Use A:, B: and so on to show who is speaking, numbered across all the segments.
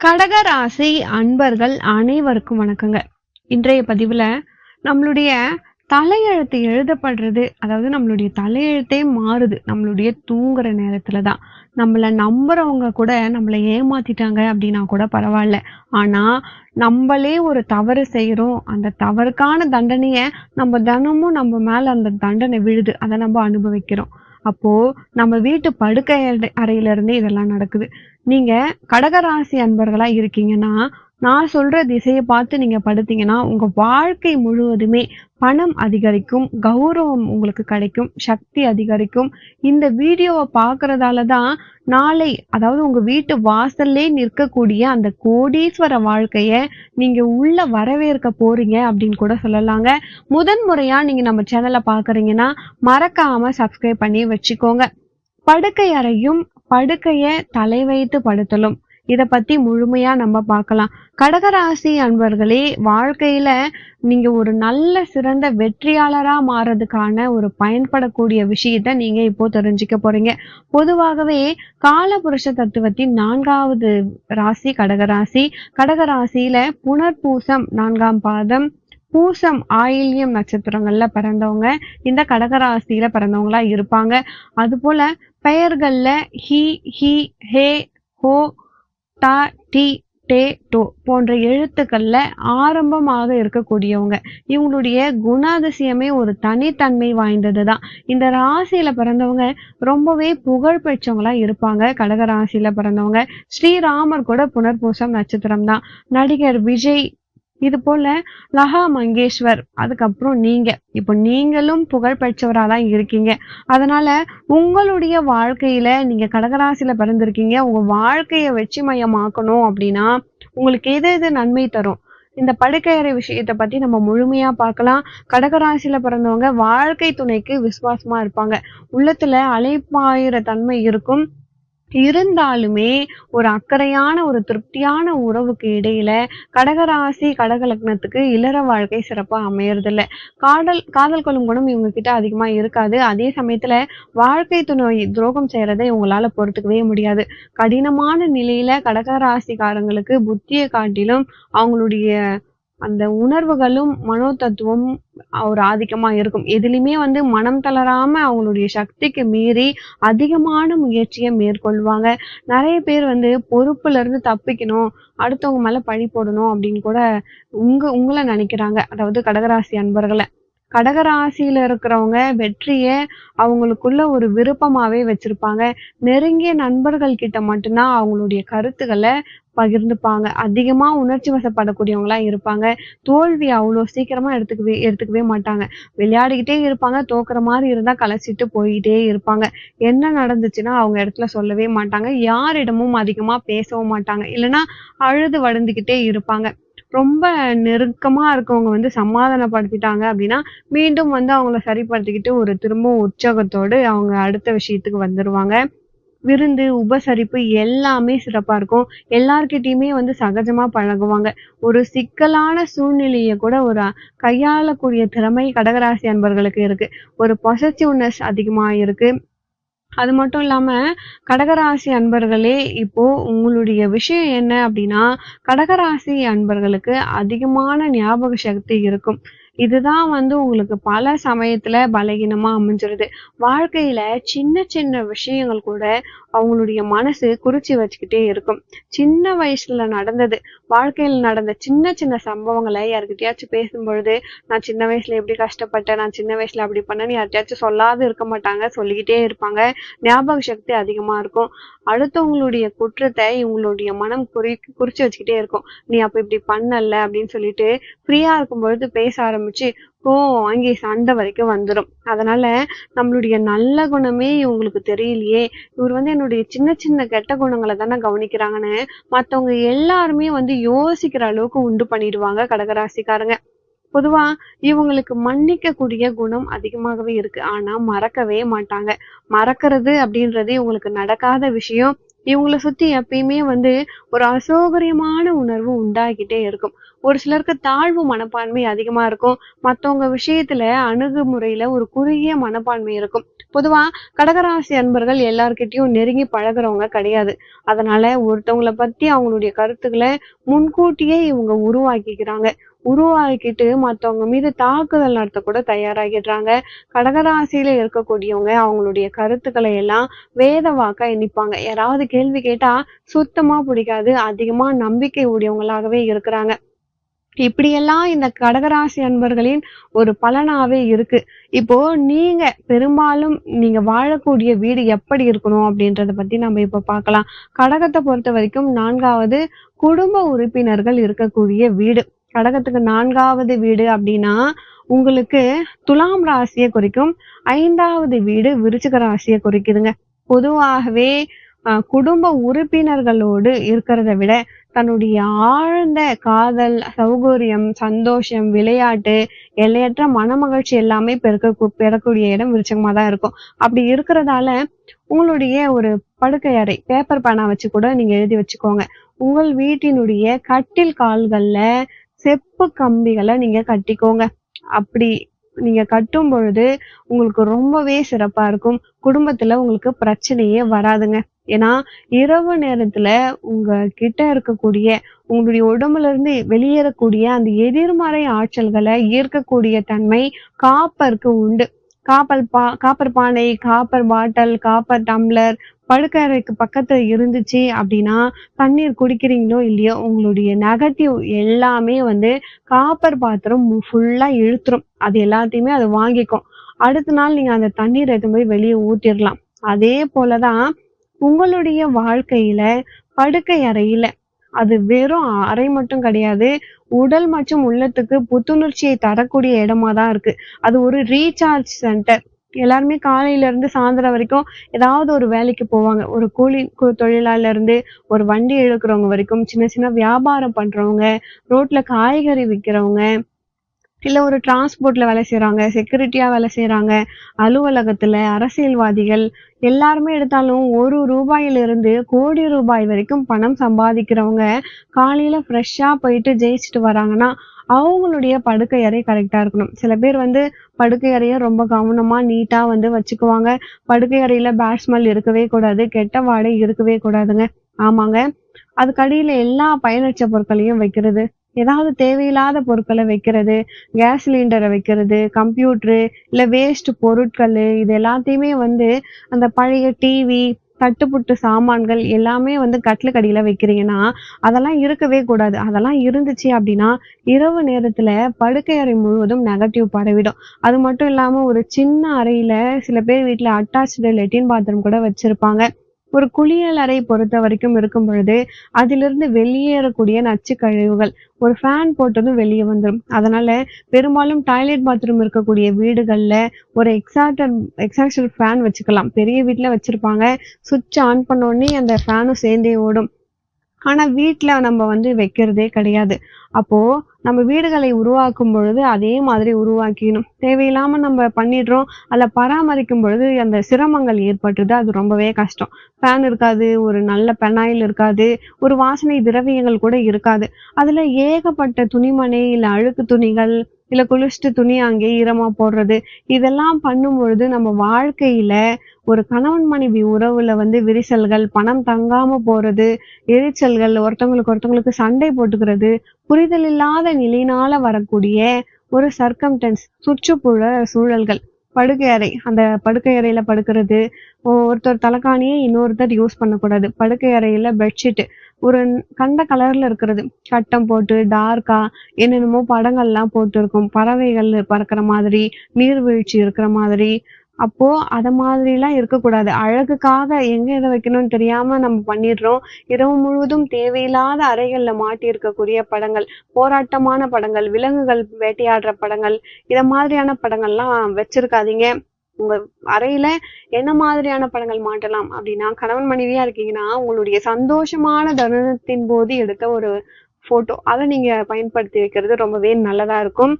A: கடகராசி அன்பர்கள் அனைவருக்கும் வணக்கங்க இன்றைய பதிவில் நம்மளுடைய தலையெழுத்து எழுதப்படுறது அதாவது நம்மளுடைய தலையெழுத்தே மாறுது. நம்மளுடைய தூங்குற நேரத்துல தான். நம்மளை நம்புறவங்க கூட நம்மளை ஏமாத்திட்டாங்க அப்படின்னா கூட பரவாயில்ல. ஆனா நம்மளே ஒரு தவறு செய்கிறோம் அந்த தவறுக்கான தண்டனையை நம்ம தினமும் நம்ம மேல அந்த தண்டனை விழுது. அதை நம்ம அனுபவிக்கிறோம். அப்போ நம்ம வீட்டு படுக்கை அறை- அறையில இருந்தே இதெல்லாம் நடக்குது. நீங்க கடகராசி அன்பர்களா இருக்கீங்கன்னா நான் சொல்ற திசையை பார்த்து நீங்க படுத்தீங்கன்னா உங்க வாழ்க்கை முழுவதுமே பணம் அதிகரிக்கும் கௌரவம் உங்களுக்கு கிடைக்கும் சக்தி அதிகரிக்கும். இந்த வீடியோவை பார்க்குறதால தான் நாளை அதாவது உங்க வீட்டு வாசல்லே நிற்கக்கூடிய அந்த கோடீஸ்வர வாழ்க்கைய நீங்க உள்ள வரவேற்க போறீங்க அப்படின்னு கூட சொல்லலாங்க. முதன் முறையாக நீங்க நம்ம சேனலை பாக்குறீங்கன்னா மறக்காம சப்ஸ்கிரைப் பண்ணி வச்சுக்கோங்க. படுக்கை அறையும் படுக்கைய தலை வைத்து படுத்தலும். இதை பத்தி முழுமையா நம்ம பார்க்கலாம். கடகராசி அன்பர்களே வாழ்க்கையில நீங்க ஒரு நல்ல சிறந்த வெற்றியாளரா மாறதுக்கான ஒரு பயன்படக்கூடிய விஷயத்த நீங்க இப்போ தெரிஞ்சுக்க போறீங்க. பொதுவாகவே காலபுருஷ தத்துவத்தின் நான்காவது ராசி கடகராசி. கடகராசியில புனர்பூசம் நான்காம் பாதம் பூசம் ஆயில்யம் நட்சத்திரங்கள்ல பிறந்தவங்க. இந்த கடகராசியில பிறந்தவங்களா இருப்பாங்க. அதுபோல பெயர்கள்ல ஹி ஹி ஹே ஹோ டா டி டே டோ போன்ற எழுத்துக்கள்ல ஆரம்பமாக இருக்கக்கூடியவங்க. இவங்களுடைய குணாதிசயமே ஒரு தனித்தன்மை வாய்ந்தது தான் இந்த ராசியில பிறந்தவங்க ரொம்பவே புகழ் பெற்றவங்களா இருப்பாங்க. கடக ராசியில பிறந்தவங்க. ஸ்ரீராமர் கூட புனர்பூசம் நட்சத்திரம் தான் நடிகர் விஜய் இது போல லஹா மங்கேஷ்வர் அதுக்கப்புறம் நீங்க. இப்போ நீங்களும் புகழ்பெற்றவரா தான் இருக்கீங்க. அதனால உங்களுடைய வாழ்க்கையில நீங்க கடகராசியில பிறந்திருக்கீங்க. உங்க வாழ்க்கைய வெற்றிமயமாக்கணும் அப்படின்னா உங்களுக்கு எது எது நன்மை தரும்? இந்த படுக்கையறை விஷயத்தை பத்தி நம்ம முழுமையா பார்க்கலாம். கடகராசியில பிறந்தவங்க வாழ்க்கை துணைக்கு விசுவாசமா இருப்பாங்க. உள்ளத்துல அலைப்பாயிர தன்மை இருக்கும். இருந்தாலுமே ஒரு அக்கறையான ஒரு திருப்தியான உறவுக்கு இடையில கடகராசி கடகலக்னத்துக்கு இளர வாழ்க்கை சிறப்பா அமையறதில்ல. காதல் காதல் கொள்ளும் குணம் இவங்க கிட்ட அதிகமா இருக்காது. அதே சமயத்துல வாழ்க்கை துணை துரோகம் செய்யறதை இவங்களால பொறுத்துக்கவே முடியாது. கடினமான நிலையில கடகராசிக்காரங்களுக்கு புத்தியை காட்டிலும் அவங்களுடைய அந்த உணர்வுகளும் மனோ தத்துவம் ஒரு ஆதிக்கமா இருக்கும். எதுலையுமே வந்து மனம் தளராம அவங்களுடைய சக்திக்கு மீறி அதிகமான முயற்சியை மேற்கொள்வாங்க. நிறைய பேர் வந்து பொறுப்புல இருந்து தப்பிக்கணும் அடுத்தவங்க மேல பழி போடணும் அப்படின்னு கூட உங்க உங்களை நினைக்கிறாங்க. அதாவது கடகராசி அன்பர்களை. கடகராசியில இருக்கிறவங்க வெற்றியை அவங்களுக்குள்ள ஒரு விருப்பமாவே வச்சிருப்பாங்க. நெருங்கிய நண்பர்கள் கிட்ட மட்டும்தான் அவங்களுடைய கருத்துக்களை பகிர்ந்துப்பாங்க. அதிகமா உணர்ச்சி வசப்படக்கூடியவங்களா இருப்பாங்க. தோல்வி அவ்வளோ சீக்கிரமா எடுத்துக்கவே எடுத்துக்கவே மாட்டாங்க. விளையாடிக்கிட்டே இருப்பாங்க. தோக்குற மாதிரி இருந்தா கலைச்சிட்டு போயிட்டே இருப்பாங்க. என்ன நடந்துச்சுன்னா அவங்க இடத்துல சொல்லவே மாட்டாங்க. யாரிடமும் அதிகமா பேசவும் மாட்டாங்க. இல்லைன்னா அழுது வளர்ந்துக்கிட்டே இருப்பாங்க. ரொம்ப நெருக்கமா இருக்கவங்க வந்து சமாதானப்படுத்திட்டாங்க அப்படின்னா மீண்டும் வந்து அவங்கள சரிப்படுத்திக்கிட்டு ஒரு திரும்பவும் உற்சாகத்தோடு அவங்க அடுத்த விஷயத்துக்கு வந்துருவாங்க. விருந்து உபசரிப்பு எல்லாமே சிறப்பா இருக்கும். எல்லார்கிட்டயுமே வந்து சகஜமா பழகுவாங்க. ஒரு சிக்கலான சூழ்நிலையை கூட ஒரு கையாளக்கூடிய திறமை கடகராசி அன்பர்களுக்கு இருக்கு. ஒரு பொசசிவ்னஸ் அதிகமா இருக்கு. அது மட்டும் இல்லாம கடகராசி அன்பர்களே இப்போ உங்களுடைய விஷயம் என்ன அப்படின்னா கடகராசி அன்பர்களுக்கு அதிகமான ஞாபக சக்தி இருக்கும். இதுதான் வந்து உங்களுக்கு பல சமயத்துல பலகீனமா அமைஞ்சிருது. வாழ்க்கையில சின்ன சின்ன விஷயங்கள் கூட அவங்களுடைய மனசு குறிச்சு வச்சுக்கிட்டே இருக்கும். சின்ன வயசுல நடந்தது வாழ்க்கையில நடந்த சின்ன சின்ன சம்பவங்களை யாருக்கிட்டயாச்சும் பேசும்பொழுது நான் சின்ன வயசுல எப்படி கஷ்டப்பட்டேன் நான் சின்ன வயசுல அப்படி பண்ணேன்னு யார்கிட்டயாச்சும் சொல்லாது இருக்க மாட்டாங்க சொல்லிக்கிட்டே இருப்பாங்க. ஞாபக சக்தி அதிகமா இருக்கும். அடுத்தவங்களுடைய குற்றத்தை இவங்களுடைய மனம் குறி குறிச்சு வச்சுக்கிட்டே இருக்கும். நீ அப்ப இப்படி பண்ணல அப்படின்னு சொல்லிட்டு ஃப்ரீயா இருக்கும் பொழுது பேச ஆரம்பிச்சு கோவம் வாங்கி சண்டை வரைக்கும் வந்துடும் அதனால நம்மளுடைய நல்ல குணமே இவங்களுக்கு தெரியலையே. இவர் வந்து என்னுடைய சின்ன சின்ன கெட்ட குணங்களை தானே கவனிக்கிறாங்கன்னு மத்தவங்க எல்லாருமே வந்து யோசிக்கிற அளவுக்கு உண்டு பண்ணிடுவாங்க கடகராசிக்காரங்க. பொதுவா இவங்களுக்கு மன்னிக்கக்கூடிய குணம் அதிகமாகவே இருக்கு. ஆனா மறக்கவே மாட்டாங்க. மறக்கிறது அப்படின்றது இவங்களுக்கு நடக்காத விஷயம். இவங்கள சுத்தி எப்பயுமே வந்து ஒரு அசௌகரியமான உணர்வு உண்டாகிட்டே இருக்கும். ஒரு சிலருக்கு தாழ்வு மனப்பான்மை அதிகமா இருக்கும். மத்தவங்க விஷயத்துல அணுகுமுறையில ஒரு குறுகிய மனப்பான்மை இருக்கும். பொதுவா கடகராசி அன்பர்கள் எல்லார்கிட்டயும் நெருங்கி பழகுறவங்க கிடையாது. அதனால ஒருத்தவங்கள பத்தி அவங்களுடைய கருத்துக்களை முன்கூட்டியே இவங்க உருவாக்கிக்கிறாங்க. உருவாக்கிட்டு மற்றவங்க மீது தாக்குதல் நடத்த கூட தயாராகிடுறாங்க. கடகராசியில இருக்கக்கூடியவங்க அவங்களுடைய கருத்துக்களை எல்லாம் வேத வாக்கா எண்ணிப்பாங்க. யாராவது கேள்வி கேட்டா சுத்தமா பிடிக்காது அதிகமா நம்பிக்கை உடையவங்களாகவே இருக்கிறாங்க. இப்படியெல்லாம் இந்த கடகராசி அன்பர்களின் ஒரு பலனாவே இருக்கு. இப்போ நீங்க பெரும்பாலும் நீங்க வாழக்கூடிய வீடு எப்படி இருக்கணும் அப்படின்றத பத்தி நம்ம இப்ப பார்க்கலாம். கடகத்தை பொறுத்த வரைக்கும் நான்காவது குடும்ப உறுப்பினர்கள் இருக்கக்கூடிய வீடு. கடகத்துக்கு நான்காவது வீடு அப்படின்னா உங்களுக்கு துலாம் ராசியை குறிக்கும் ஐந்தாவது வீடு விருச்சிக ராசியை குறிக்குதுங்க. பொதுவாகவே குடும்ப உறுப்பினர்களோடு இருக்கிறத விட தன்னுடைய ஆழ்ந்த காதல் சௌகரியம் சந்தோஷம் விளையாட்டு எல்லையற்ற மனமகிழ்ச்சி எல்லாமே பெருக்க பெறக்கூடிய இடம் விருச்சகமா தான் இருக்கும். அப்படி இருக்கிறதால உங்களுடைய ஒரு படுக்கை அறை பேப்பர் பேனா வச்சு கூட நீங்க எழுதி வச்சுக்கோங்க. உங்கள் வீட்டினுடைய கட்டில் கால்கள்ல செப்பு கம்பிகளை நீங்க கட்டிக்கோங்க. அப்படி நீங்க கட்டும் பொழுது உங்களுக்கு ரொம்பவே சிறப்பா இருக்கும். குடும்பத்துல உங்களுக்கு பிரச்சனையே வராதுங்க. ஏன்னா இரவு நேரத்துல உங்க கிட்ட இருக்கக்கூடிய உங்களுடைய உடம்புல இருந்து வெளியேறக்கூடிய அந்த எதிர்மறை ஆற்றல்களை ஈர்க்கக்கூடிய தன்மை காப்பருக்கு உண்டு. காப்பல் பா காப்பர் பானை காப்பர் பாட்டில் காப்பர் டம்ளர் படுக்கை அறைக்கு பக்கத்துல இருந்துச்சு அப்படின்னா தண்ணீர் குடிக்கிறீங்களோ இல்லையோ உங்களுடைய நெகட்டிவ் எல்லாமே வந்து காப்பர் பாத்திரம் ஃபுல்லா இழுத்துரும். அது எல்லாத்தையுமே அது வாங்கிக்கும். அடுத்த நாள் நீங்க அந்த தண்ணீர் எடுத்து போய் வெளியே ஊத்திடலாம். அதே போலதான் உங்களுடைய வாழ்க்கையில படுக்கை அறையில அது வெறும் அறை மட்டும் கிடையாது உடல் மற்றும் உள்ளத்துக்கு புத்துணர்ச்சியை தரக்கூடிய இடமா தான் இருக்கு. அது ஒரு ரீசார்ஜ் சென்டர் எல்லாருமே காலையில இருந்து சாயந்தரம் வரைக்கும் ஏதாவது ஒரு வேலைக்கு போவாங்க. ஒரு கூலி கு- ஒரு வண்டி இழுக்கிறவங்க வரைக்கும் சின்ன சின்ன வியாபாரம் பண்ணுறவங்க ரோட்டில் காய்கறி விற்கிறவங்க இல்லை ஒரு டிரான்ஸ்போர்ட்ல வேலை செய்யறாங்க செக்யூரிட்டியாக வேலை செய்யறாங்க அலுவலகத்தில் அரசியல்வாதிகள் எல்லாருமே எடுத்தாலும் ஒரு ரூபாயில இருந்து கோடி ரூபாய் வரைக்கும் பணம் சம்பாதிக்கிறவங்க காலையில் ஃப்ரெஷ்ஷாக போயிட்டு ஜெயிச்சுட்டு வராங்கன்னா அவங்களுடைய படுக்கை அறை கரெக்டாக இருக்கணும். சில பேர் வந்து படுக்கை அறையை ரொம்ப கவனமாக நீட்டாக வந்து வச்சுக்குவாங்க. படுக்கை அறையில் பேட் ஸ்மெல் இருக்கவே கூடாது கெட்ட வாடை இருக்கவே கூடாதுங்க. ஆமாங்க. அதுக்கடியில எல்லா பயனற்ற பொருட்களையும் வைக்கிறது. ஏதாவது தேவையில்லாத பொருட்களை வைக்கிறது கேஸ் சிலிண்டரை வைக்கிறது கம்ப்யூட்ரு இல்லை வேஸ்ட் பொருட்கள் இது எல்லாத்தையுமே வந்து அந்த பழைய டிவி தட்டுப்புட்டு சாமான்கள் எல்லாமே வந்து கட்டிலுக்கடியில வைக்கிறீங்கன்னா அதெல்லாம் இருக்கவே கூடாது. அதெல்லாம் இருந்துச்சு அப்படின்னா இரவு நேரத்துல படுக்கை அறை முழுவதும் நெகட்டிவ் பரவிடும். அது மட்டும் இல்லாம ஒரு சின்ன அறையில சில பேர் வீட்டில் அட்டாச்சு லெட்டின் பாத்ரூம் கூட வச்சிருப்பாங்க. ஒரு குளியல் அறை பொறுத்த வரைக்கும் இருக்கும் பொழுது அதிலிருந்து வெளியேறக்கூடிய நச்சு கழிவுகள் ஒரு ஃபேன் போட்டதும் வெளியே வந்துடும் அதனால பெரும்பாலும் டாய்லெட் பாத்ரூம் இருக்கக்கூடிய வீடுகளில் ஒரு எக்ஸாக்டர் எக்ஸாக்டர் ஃபேன் வச்சுக்கலாம். பெரிய வீட்டில் வச்சிருப்பாங்க. சுவிட்ச் ஆன் பண்ண உடனே அந்த ஃபேனும் சேர்ந்தே ஓடும். ஆனா வீட்டுல நம்ம வந்து வைக்கிறதே கிடையாது. அப்போ நம்ம வீடுகளை உருவாக்கும் பொழுது அதே மாதிரி உருவாக்கிக்கணும். தேவையில்லாம நம்ம பண்ணிடுறோம் அதில் பராமரிக்கும் பொழுது அந்த சிரமங்கள் ஏற்பட்டுது அது ரொம்பவே கஷ்டம். ஃபேன் இருக்காது ஒரு நல்ல பெனாயில் இருக்காது ஒரு வாசனை திரவியங்கள் கூட இருக்காது. அதுல ஏகப்பட்ட துணிமணி இல்லை அழுக்கு துணிகள் இல்ல குளிச்சுட்டு துணி அங்கேயே ஈரமா போடுறது இதெல்லாம் பண்ணும் பொழுது நம்ம வாழ்க்கையில ஒரு கணவன் மனைவி உறவுல வந்து விரிசல்கள் பணம் தங்காம போறது எரிச்சல்கள் ஒருத்தவங்களுக்கு ஒருத்தவங்களுக்கு சண்டை போட்டுக்கிறது புரிதல் இல்லாத நிலையினால வரக்கூடிய ஒரு சர்க்கம்டன்ஸ் சுற்றுப்புற சூழல்கள். படுக்கை அறை அந்த படுக்கை அறையில படுக்கிறது. ஒருத்தர் தலைக்காணியே இன்னொருத்தர் யூஸ் பண்ணக்கூடாது. படுக்கை அறையில பெட்ஷீட் ஒரு கண்ட கலர்ல இருக்கிறது. கட்டம் போட்டு டார்க்கா என்னென்னமோ படங்கள்லாம் போட்டு இருக்கும் பறவைகள் பறக்கிற மாதிரி நீர்வீழ்ச்சி இருக்கிற மாதிரி அப்போ அத மாதிரிலாம் இருக்கக்கூடாது. அழகுக்காக எங்க இதை வைக்கணும்னு தெரியாம நம்ம பண்ணிடுறோம். இரவு முழுவதும் தேவையில்லாத அறைகள்ல மாட்டி இருக்கக்கூடிய படங்கள் போராட்டமான படங்கள் விலங்குகள் வேட்டையாடுற படங்கள் இத மாதிரியான படங்கள்லாம் வச்சிருக்காதீங்க. உங்க அறையில என்ன மாதிரியான படங்கள் மாட்டலாம் அப்படின்னா கணவன் மனைவியா இருக்கீங்கன்னா உங்களுடைய சந்தோஷமான தருணத்தின் போது எடுத்த ஒரு போட்டோ அதை நீங்க பயன்படுத்தி வைக்கிறது ரொம்பவே நல்லதா இருக்கும்.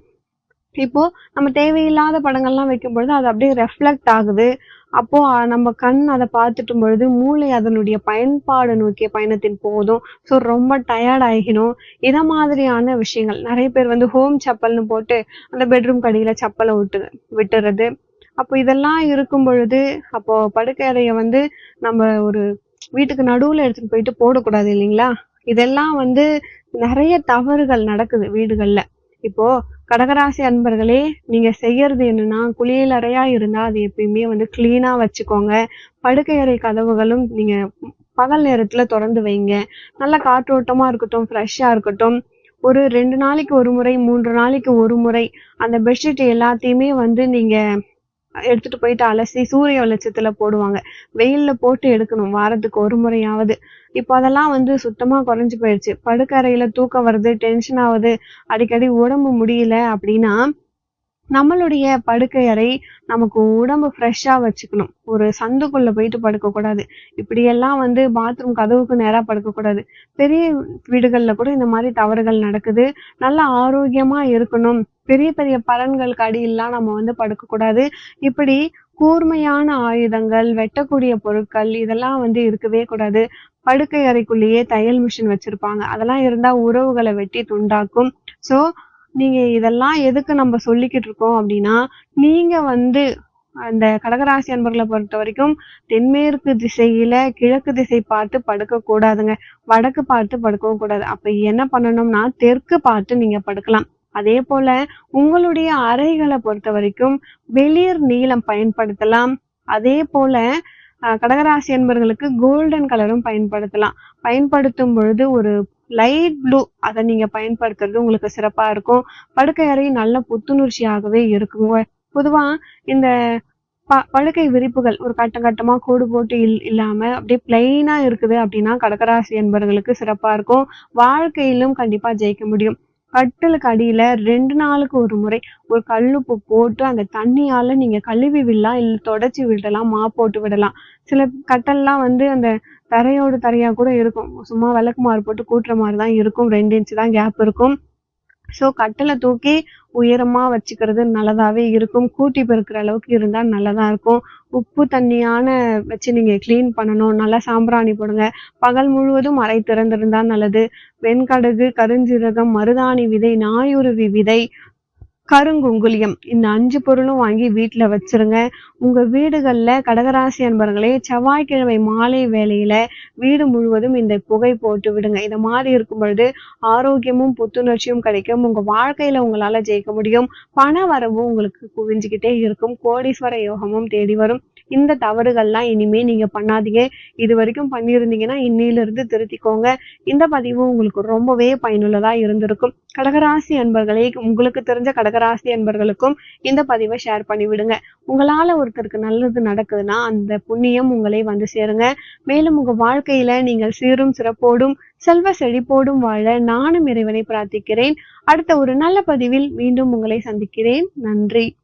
A: இப்போ நம்ம தேவையில்லாத படங்கள்லாம் வைக்கும் பொழுது அது அப்படியே ரெஃப்ளெக்ட் ஆகுது. அப்போ நம்ம கண் அதை பார்த்துட்டும் பொழுது மூளை அதனுடைய பயன்பாடு நோக்கிய பயணத்தின் போதும் ஸோ ரொம்ப டயர்ட் ஆகினோம் இதை மாதிரியான விஷயங்கள் நிறைய பேர் வந்து ஹோம் செப்பல்னு போட்டு அந்த பெட்ரூம் கடியில செப்பலை விட்டு விட்டுறது. அப்போ இதெல்லாம் இருக்கும் பொழுது அப்போ படுக்கை வந்து நம்ம ஒரு வீட்டுக்கு நடுவில் எடுத்துட்டு போயிட்டு போடக்கூடாது இல்லைங்களா? இதெல்லாம் வந்து நிறைய தவறுகள் நடக்குது வீடுகளில். இப்போ கடகராசி அன்பர்களே நீங்க செய்யறது என்னன்னா குளியலறையா இருந்தா அது எப்பயுமே வந்து கிளீனா வச்சுக்கோங்க. படுக்கை அறை கதவுகளும் நீங்க பகல் நேரத்துல திறந்து வைங்க. நல்ல காற்றோட்டமா இருக்கட்டும் ஃப்ரெஷ்ஷா இருக்கட்டும். ஒரு ரெண்டு நாளைக்கு ஒரு முறை மூன்று நாளைக்கு ஒரு முறை அந்த பெட்ஷீட் எல்லாத்தையுமே வந்து நீங்க எடுத்துட்டு போயிட்டு அலசி சூரிய வெளிச்சத்துல போடுவாங்க. வெயில்ல போட்டு எடுக்கணும் வாரத்துக்கு ஒரு முறையாவது. இப்போ அதெல்லாம் வந்து சுத்தமா குறைஞ்சு போயிடுச்சு படுக்கறையில தூக்கம் வருது டென்ஷன் ஆகுது. அடிக்கடி உடம்பு முடியல அப்படின்னா நம்மளுடைய படுக்கை அறை நமக்கு உடம்பு ஃப்ரெஷ்ஷா வச்சுக்கணும். ஒரு சந்துக்குள்ள போயிட்டு படுக்கக்கூடாது. இப்படியெல்லாம் வந்து பாத்ரூம் கதவுக்கு நேரா படுக்கக்கூடாது. பெரிய வீடுகள்ல கூட இந்த மாதிரி தவறுகள் நடக்குது. நல்ல ஆரோக்கியமா இருக்கணும். பெரிய பெரிய பலன்களுக்கு அடியெல்லாம் நம்ம வந்து படுக்கக்கூடாது. இப்படி கூர்மையான ஆயுதங்கள் வெட்டக்கூடிய பொருட்கள் இதெல்லாம் வந்து இருக்கவே கூடாது. படுக்கை அறைக்குள்ளேயே தையல் மிஷின் வச்சிருப்பாங்க. அதெல்லாம் இருந்தா உறவுகளை வெட்டி துண்டாக்கும். சோ நீங்க இதெல்லாம் எதுக்கு நம்ம சொல்லிக்கிட்டு இருக்கோம் அப்படின்னா நீங்க வந்து அந்த கடகராசி அன்பர்களை பொறுத்த வரைக்கும் தென்மேற்கு திசையில கிழக்கு திசை பார்த்து படுக்க கூடாதுங்க. வடக்கு பார்த்து படுக்கவும் கூடாது. அப்ப என்ன பண்ணணும்னா தெற்கு பார்த்து நீங்க படுக்கலாம். அதே போல உங்களுடைய அறைகளை பொறுத்த வரைக்கும் வெளிர் நீளம் பயன்படுத்தலாம். அதே போல கடகராசி அன்பர்களுக்கு கோல்டன் கலரும் பயன்படுத்தலாம். பயன்படுத்தும் பொழுது ஒரு லைட் ப்ளூ அதை நீங்க பயன்படுத்துறது உங்களுக்கு சிறப்பா இருக்கும். படுக்கை அறை நல்ல புத்துணர்ச்சியாகவே இருக்குங்க. பொதுவா இந்த ப படுக்கை விரிப்புகள் ஒரு கட்டம் கட்டமாக கோடு போட்டு இல் இல்லாமல் அப்படியே பிளெயினாக இருக்குது அப்படின்னா கடகராசி என்பவர்களுக்கு சிறப்பாக இருக்கும். வாழ்க்கையிலும் கண்டிப்பாக ஜெயிக்க முடியும். கட்டிலுக்கு அடியில் ரெண்டு நாளுக்கு ஒரு முறை ஒரு கல்லுப்பு போட்டு அந்த தண்ணியால் நீங்கள் கழுவி விடலாம் இல்லை தொடச்சி விடலாம் மா போட்டு விடலாம். சில கட்டல்லாம் வந்து அந்த தரையோடு தரையாக கூட இருக்கும். சும்மா விளக்குமாறு போட்டு கூட்டுற மாதிரி தான் இருக்கும். ரெண்டு இன்ச்சு தான் கேப் இருக்கும். ஸோ கட்டிலை தூக்கி உயரமாக வச்சுக்கிறது நல்லதாகவே இருக்கும். கூட்டி பெருக்கிற அளவுக்கு இருந்தால் நல்லதாக இருக்கும். உப்பு தண்ணியான வச்சு நீங்கள் க்ளீன் பண்ணணும். நல்லா சாம்பிராணி போடுங்க. பகல் முழுவதும் அறை திறந்திருந்தால் நல்லது. வெண்கடுகு கருஞ்சீரகம் மருதாணி விதை நாயுருவி விதை கருங்குங்குலியம் இந்த அஞ்சு பொருளும் வாங்கி வீட்டில் வச்சிருங்க. உங்கள் வீடுகளில் கடகராசி அன்பர்களே செவ்வாய்க்கிழமை மாலை வேலையில் வீடு முழுவதும் இந்த புகை போட்டு விடுங்க. இந்த மாதிரி இருக்கும் பொழுது ஆரோக்கியமும் புத்துணர்ச்சியும் கிடைக்கும். உங்கள் வாழ்க்கையில் உங்களால் ஜெயிக்க முடியும். பண வரவும் உங்களுக்கு குவிஞ்சுக்கிட்டே இருக்கும். கோடீஸ்வர யோகமும் தேடி வரும். இந்த தவறுகள்லாம் இனிமே நீங்க பண்ணாதீங்க. இது வரைக்கும் பண்ணியிருந்தீங்கன்னா இன்னிலிருந்து திருத்திக்கோங்க. இந்த பதிவு உங்களுக்கு ரொம்பவே பயனுள்ளதா இருந்திருக்கும். கடகராசி அன்பர்களே உங்களுக்கு தெரிஞ்ச கடகராசி அன்பர்களுக்கும் இந்த பதிவை ஷேர் பண்ணி விடுங்க உங்களால ஒருத்தருக்கு நல்லது நடக்குதுன்னா அந்த புண்ணியம் உங்களை வந்து சேருங்க. மேலும் உங்க வாழ்க்கையில நீங்கள் சீரும் சிறப்போடும் செல்வ செழிப்போடும் வாழ நானும் இறைவனை பிரார்த்திக்கிறேன். அடுத்த ஒரு நல்ல பதிவில் மீண்டும் உங்களை சந்திக்கிறேன். நன்றி.